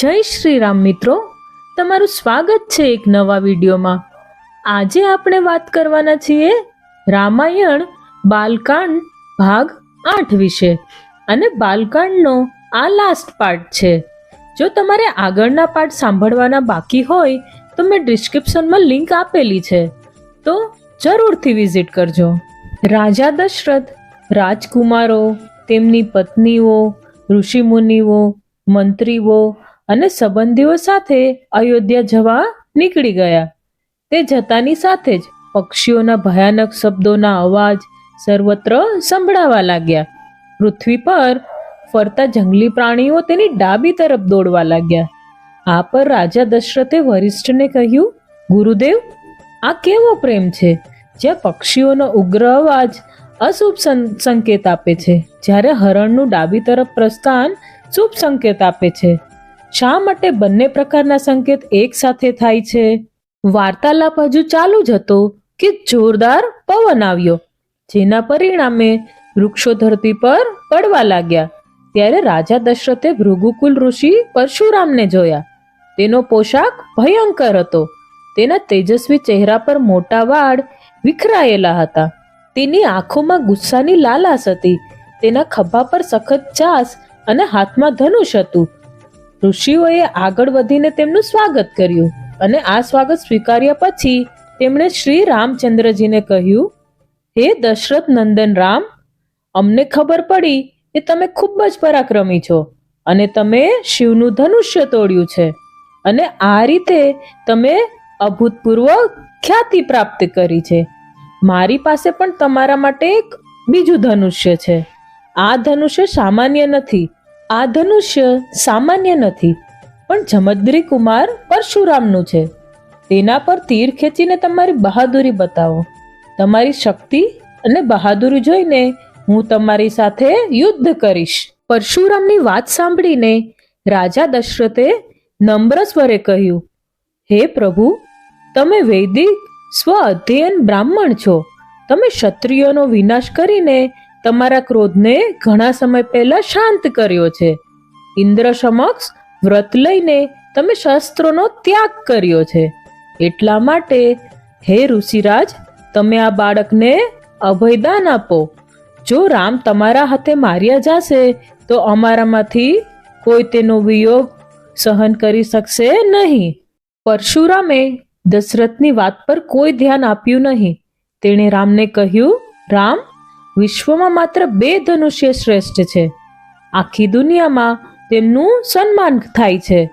જય શ્રી રામ મિત્રો. તમારું સ્વાગત છે એક નવા વિડીયોમાં. આજે આપણે વાત કરવાના છીએ રામાયણ બાલકાંડ ભાગ આઠ વિશે. અને બાલકાંડનો આ લાસ્ટ પાર્ટ છે. જો તમારે આગળના પાર્ટ સાંભળવાના બાકી હોય, તો મેં ડિસ્ક્રિપ્શનમાં લિંક આપેલી છે. તો જરૂરથી વિઝિટ કરજો. રાજા દશરથ, રાજકુમારો, તેમની પત્નીઓ, ઋષિમુનિઓ, મંત્રીઓ અને સંબંધીઓ સાથે અયોધ્યા જવા નીકળી ગયા. તે જતાની સાથે જ પક્ષીઓના ભયાનક શબ્દોના અવાજ સર્વત્ર સંભળાવા લાગ્યા. પૃથ્વી પર ફરતા જંગલી પ્રાણીઓ તેની ડાબી તરફ દોડવા લાગ્યા. આ પર રાજા દશરથે વરિષ્ઠને કહ્યું, ગુરુદેવ, આ કેવો પ્રેમ છે, જ્યાં પક્ષીઓનો ઉગ્ર અવાજ અશુભ સંકેત આપે છે, જ્યારે હરણનું ડાબી તરફ પ્રસ્થાન શુભ સંકેત આપે છે. શા માટે બંને પ્રકારના સંકેત એક સાથે થાય છે? વાર્તાલાપ હજુ ચાલુ જ હતો કે જોરદાર પવન આવ્યો, જેના પરિણામે વૃક્ષો ધરતી પર પડવા લાગ્યા. ત્યારે રાજા દશરથે ભૃગુકુલ ઋષિ પરશુરામને જોયા. તેનો પોશાક ભયંકર હતો. તેના તેજસ્વી ચહેરા પર મોટા વાળ વિખરાયેલા હતા. તેની આંખોમાં ગુસ્સાની લાલાશ હતી. તેના ખભા પર સખત ચાસ અને હાથમાં ધનુષ હતું. ઋષિઓએ આગળ વધીને તેમનું સ્વાગત કર્યું અને આ સ્વાગત સ્વીકાર્યા પછી તેમણે શ્રી રામચંદ્રજીને કહ્યું, હે દશરથ નંદન રામ, અમને ખબર પડી કે તમે ખૂબ જ પરાક્રમી છો અને તમે શિવનું ધનુષ્ય તોડ્યું છે અને આ રીતે તમે અભૂતપૂર્વ ખ્યાતિ પ્રાપ્ત કરી છે. મારી પાસે પણ તમારા માટે એક બીજું ધનુષ્ય છે. આ ધનુષ્ય સામાન્ય નથી આ ધનુષ્ય સામાન્ય નથી, પણ જમદ્રી કુમાર પરશુરામનું છે. તેના પર તીર ખેંચીને તમારી બહાદુરી બતાવો. તમારી શક્તિ અને બહાદુરી જોઈને હું તમારી સાથે યુદ્ધ કરીશ. પરશુરામની વાત સાંભળીને રાજા દશરથે નમ્ર સ્વરે કહ્યું, હે પ્રભુ, તમે વૈદિક સ્વ અધ્યયન બ્રાહ્મણ છો. તમે ક્ષત્રિયોનો વિનાશ કરીને તમારા ક્રોધને ઘણા સમય પહેલા શાંત કર્યો છે. ઇન્દ્ર સમક્ષ વ્રત લઈને તમે શસ્ત્રોનો ત્યાગ કર્યો છે. એટલા માટે, હે ઋષિરાજ, તમે આ બાળકને અભયદાન આપો. જો રામ તમારા હાથે માર્યા જશે, તો અમારામાંથી કોઈ તેનો વિયોગ સહન કરી શકશે નહીં. પરશુરામે દશરથની વાત પર કોઈ ધ્યાન આપ્યું નહીં. તેણે રામને કહ્યું, રામ વિશ્વમાં માત્ર બે ધનુષ્ય શ્રેષ્ઠ છે. આખી દુનિયામાં તેમનું સન્માન થાય છે.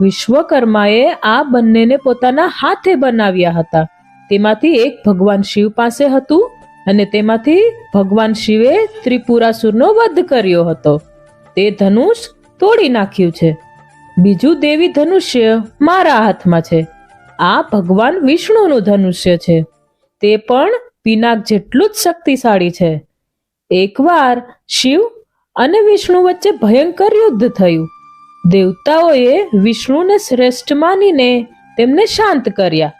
વિશ્વકર્માએ આ બંનેને પોતાના હાથે બનાવ્યા હતા. તેમાંથી એક ભગવાન શિવ પાસે હતું અને તેમાંથી ભગવાન શિવે ત્રિપુરાસુરનો વધ કર્યો હતો. તે ધનુષ તોડી નાખ્યું છે. બીજું દેવી ધનુષ્ય મારા હાથમાં છે. આ ભગવાન વિષ્ણુનું ધનુષ્ય છે. તે પણ પિનાક જેટલું જ શક્તિશાળી છે. એકવાર શિવ અને વિષ્ણુ વચ્ચે ભયંકર યુદ્ધ થયું. દેવતાઓએ વિષ્ણુને શ્રેષ્ઠ માનીને તેમને શાંત કર્યા.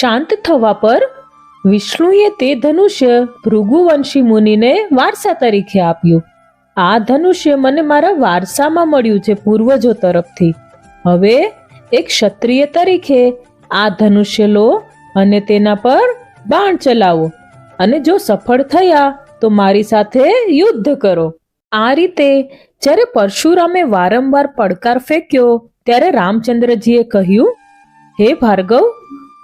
શાંત થવા પર વિષ્ણુએ તે ધનુષ્ય ભૃગુવંશી મુનિને વારસા તરીકે આપ્યું. આ ધનુષ્ય મને મારા વારસામાં મળ્યું છે પૂર્વજો તરફથી. હવે એક ક્ષત્રિય તરીકે આ ધનુષ્ય લો અને તેના પર બાણ ચલાવો. અને જો સફળ થયા, તો મારી સાથે યુદ્ધ કરો. આ રીતે, જ્યારે પરશુરામે વારંવાર પડકાર ફેંક્યો, ત્યારે રામચંદ્રજીએ કહ્યું, હે ભાર્ગવ,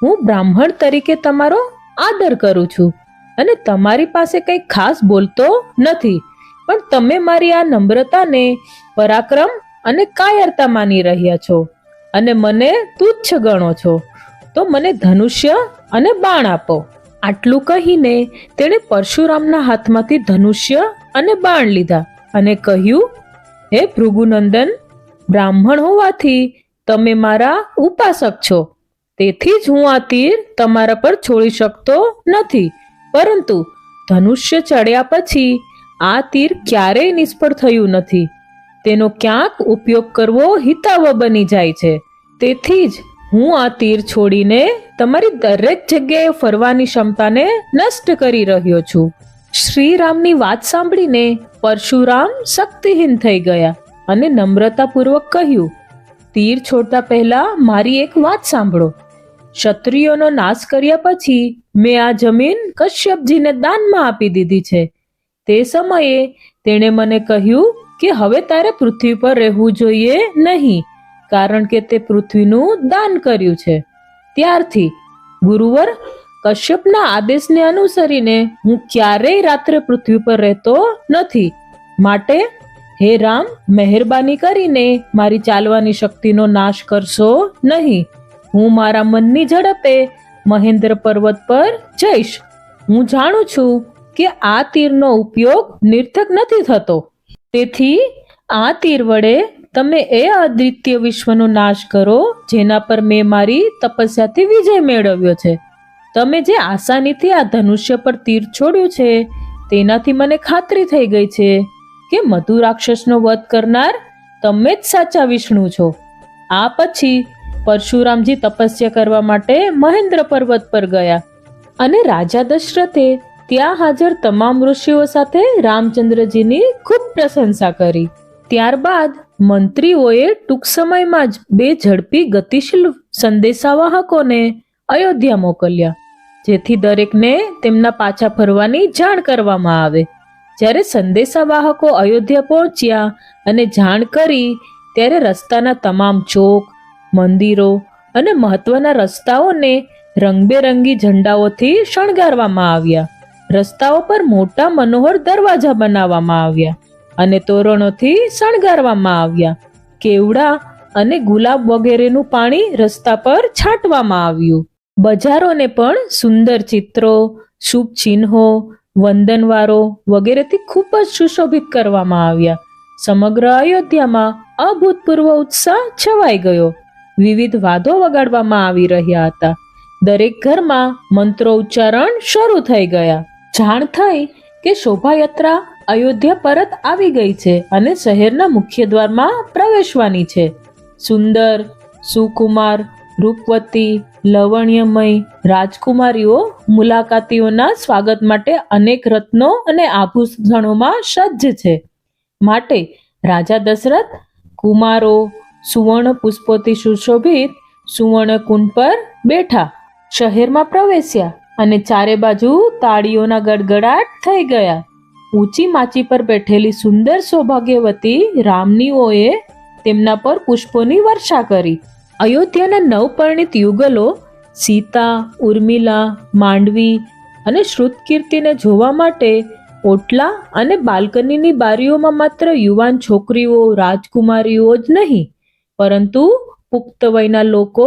હું બ્રાહ્મણ તરીકે તમારો આદર કરું છું અને તમારી પાસે કંઈ ખાસ બોલતો નથી, પણ તમે મારી આ નમ્રતાને પરાક્રમ અને કાયરતા માની રહ્યા છો અને મને તુચ્છ ગણો છો. તો મને ધનુષ્ય અને બાણ આપો. આટલું કહીને તેણે પરશુરામના હાથમાંથી ધનુષ્ય અને બાણ લીધા અને કહ્યું, હે ભૃગુનંદન, બ્રાહ્મણ હોવાથી તમે મારા ઉપાસક છો. તેથી જ હું આ તીર તમારા પર છોડી શકતો નથી. પરંતુ ધનુષ્ય ચડ્યા પછી આ તીર ક્યારેય નિષ્ફળ થયું નથી. તેનો ક્યાંક ઉપયોગ કરવો હિતાવ બની જાય છે. તેથી જ હું આ તીર છોડીને તમારી દરેક જગ્યાએ ફરવાની ક્ષમતાને નષ્ટ કરી રહ્યો છું. શ્રીરામની વાત સાંભળીને પરશુરામ શક્તિહીન થઈ ગયા અને નમ્રતાપૂર્વક કહ્યું, તીર છોડતા પહેલા મારી એક વાત સાંભળો. ક્ષત્રિયોનો નાશ કર્યા પછી મેં આ જમીન કશ્યપજીને દાનમાં આપી દીધી છે. તે સમયે તેણે મને કહ્યું કે હવે તારે પૃથ્વી પર રહેવું જોઈએ નહીં. કારણ કે તે પૃથ્વીનું દાન કર્યું છે. ત્યારથી ગુરુવર કશ્યપના આદેશને અનુસરીને હું ક્યારેય રાત્રે પૃથ્વી પર રહેતો નથી. માટે હે રામ, મહેરબાની કરીને મારી ચાલવાની શક્તિનો નાશ કરશો નહીં. હું મારા મનની ઝડપે મહેન્દ્ર પર્વત પર જઈશ. હું જાણું છું કે આ તીરનો ઉપયોગ નિર્થક નથી થતો. તેથી આ તીર વડે તમે એ અદ્વિતીય વિશ્વનો નાશ કરો, જેના પર મેં મારી તપસ્યાથી વિજય મેળવ્યો છે. તમે જે આસાનીથી આ ધનુષ્ય પર તીર છોડ્યું છે, તેનાથી મને ખાતરી થઈ ગઈ છે કે મધુ રાક્ષસનો વધ કરનાર તમે જ સાચા વિષ્ણુ છો. આ પછી પરશુરામજી તપસ્યા કરવા માટે મહેન્દ્ર પર્વત પર ગયા અને રાજા દશરથે ત્યાં હાજર તમામ ઋષિઓ સાથે રામચંદ્રજીની ખૂબ પ્રશંસા કરી. ત્યારબાદ મંત્રીઓએ ટૂંક સમયમાં જ બે ઝડપી ગતિશીલ સંદેશાવાહકોને અયોધ્યા મોકલ્યા, જેથી દરેકને તેમના પાછા ફરવાની જાણ કરવામાં આવે. જ્યારે સંદેશાવાહકો અયોધ્યા પહોંચ્યા અને જાણ કરી, ત્યારે રસ્તાના તમામ ચોક, મંદિરો અને મહત્વના રસ્તાઓને રંગબેરંગી ઝંડાઓથી શણગારવામાં આવ્યા. રસ્તાઓ પર મોટા મનોહર દરવાજા બનાવવામાં આવ્યા. અને તોરણોથી શણગારવામાં આવ્યા. કેવડા અને ગુલાબ વગેરેનું પાણી રસ્તા પર છાંટવામાં આવ્યું. બજારોને પણ સુંદર ચિત્રો, શુભ ચિહ્નો, વંદનવારો વગેરેથી ખૂબ જ સુશોભિત કરવામાં આવ્યા. સમગ્ર અયોધ્યામાં અભૂતપૂર્વ ઉત્સાહ છવાઈ ગયો. વિવિધ વાદો વગાડવામાં આવી રહ્યા હતા. દરેક ઘરમાં મંત્રો ઉચ્ચારણ શરૂ થઈ ગયા. જાણ થઈ કે શોભાયાત્રા અયોધ્યા પરત આવી ગઈ છે અને શહેરના મુખ્ય દ્વારમાં પ્રવેશવાની છે. સુંદર, સુકુમાર, રૂપવતી, લવણ્યમય રાજકુમારીઓ મુલાકાતીઓના સ્વાગત માટે અનેક રત્નો અને આભૂષણોમાં સજ્જ છે. માટે રાજા દશરથ કુમારો, સુવર્ણ પુષ્પોથી સુશોભિત સુવર્ણ કુંડ પર બેઠા શહેરમાં પ્રવેશ્યા અને ચારે બાજુ તાળીઓના ગડગડાટ થઈ ગયા. ઊંચી માચી પર બેઠેલી સુંદર સૌભાગ્યવતી રામનીઓએ તેમના પર પુષ્પોની વર્ષા કરી. અયોધ્યાના નવપરિણિત યુગલો સીતા, ઉર્મિલા, માંડવી અને શ્રુતકીર્તિને જોવા માટે ઓટલા અને બાલ્કનીની બારીઓમાં માત્ર યુવાન છોકરીઓ, રાજકુમારીઓ જ નહીં, પરંતુ પુખ્ત વયના લોકો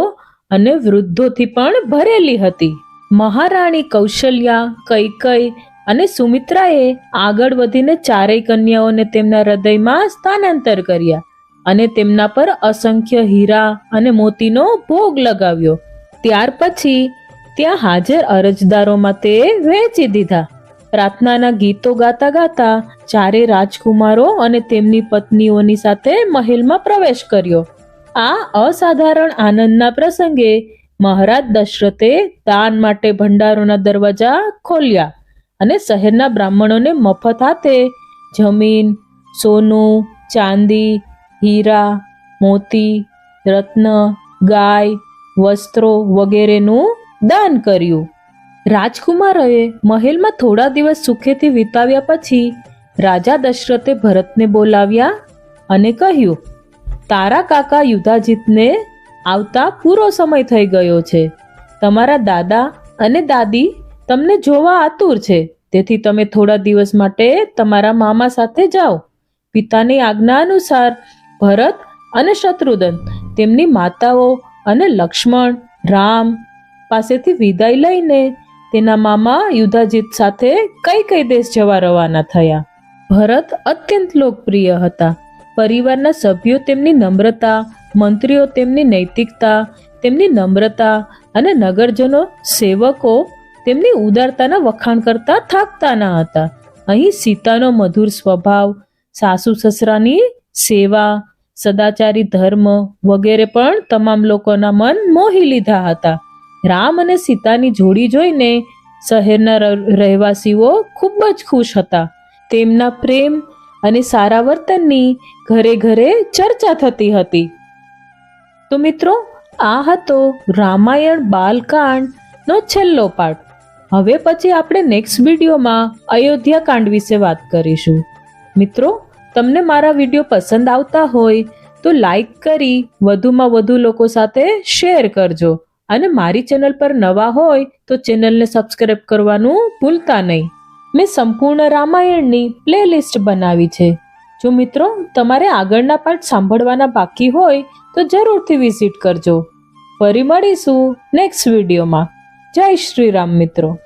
અને વૃદ્ધોથી પણ ભરેલી હતી. મહારાણી કૌશલ્યા કૈકઈ અને સુમિત્રાએ આગળ વધીને ચારેય કન્યાઓને તેમના હૃદયમાં સ્થાનાંતર કર્યા અને તેમના પર અસંખ્ય હીરા અને મોતીનો ભોગ લગાવ્યો. ત્યાર પછી ત્યાં હાજર અરજદારોમાં તે વહેંચી દીધા. પ્રાર્થનાના ગીતો ગાતા ગાતા ચારે રાજકુમારો અને તેમની પત્નીઓની સાથે મહેલમાં પ્રવેશ કર્યો. આ અસાધારણ આનંદના પ્રસંગે મહારાજ દશરથે દાન માટે ભંડારોના દરવાજા ખોલ્યા. અને શહેરના બ્રાહ્મણોને મફત હાથે જમીન, સોનું, ચાંદી, હીરા, મોતી, રત્ન, ગાય, વસ્ત્રો વગેરેનું દાન કર્યું. રાજકુમારોએ મહેલમાં થોડા દિવસ સુખેથી વિતાવ્યા પછી રાજા દશરથે ભરતને બોલાવ્યા અને કહ્યું, તારા કાકા યુધાજીતને આવતા પૂરો સમય થઈ ગયો છે. તમારા દાદા અને દાદી તમને જોવા આતુર છે. તેથી તમે થોડા દિવસ માટે તમારા મામા સાથે જાઓ. પિતાની આજ્ઞા અનુસાર ભરત અને શત્રુઘ્ન તેમની માતાઓ અને લક્ષ્મણ, રામ પાસેથી વિદાય લઈને તેના મામા યુધાજીત સાથે કઈ કઈ દેશ જવા રવાના થયા. ભરત અત્યંત લોકપ્રિય હતા. પરિવારના સભ્યો તેમની નમ્રતા, મંત્રીઓ તેમની નૈતિકતા, તેમની નમ્રતા અને નગરજનો, સેવકો તેમની ઉદારતાના વખાણ કરતા થાકતા ન હતા. અહીં સીતાનો મધુર સ્વભાવ, સાસુ સસરાની સેવા, સદાચારી ધર્મ વગેરે પણ તમામ લોકોના મન મોહી લીધા હતા. રામ અને સીતાની જોડી જોઈને શહેરના રહેવાસીઓ ખૂબ જ ખુશ હતા. તેમના પ્રેમ અને સારા વર્તનની ઘરે ઘરે ચર્ચા થતી હતી. તો મિત્રો, આ હતો રામાયણ બાલકાંડનો છેલ્લો પાઠ. હવે પછી આપણે નેક્સ્ટ વિડીયોમાં અયોધ્યા કાંડ વિશે વાત કરીશું. મિત્રો, તમને મારા વીડિયો પસંદ આવતા હોય તો લાઈક કરી વધુમાં વધુ લોકો સાથે શેર કરજો. અને મારી ચેનલ પર નવા હોય તો ચેનલને સબસ્ક્રાઈબ કરવાનું ભૂલતા નહીં. મેં સંપૂર્ણ રામાયણની પ્લેલિસ્ટ બનાવી છે. જો મિત્રો, તમારે આગળના પાઠ સાંભળવાના બાકી હોય તો જરૂરથી વિઝિટ કરજો. ફરી મળીશું નેક્સ્ટ વિડીયોમાં. જય શ્રી રામ મિત્રો.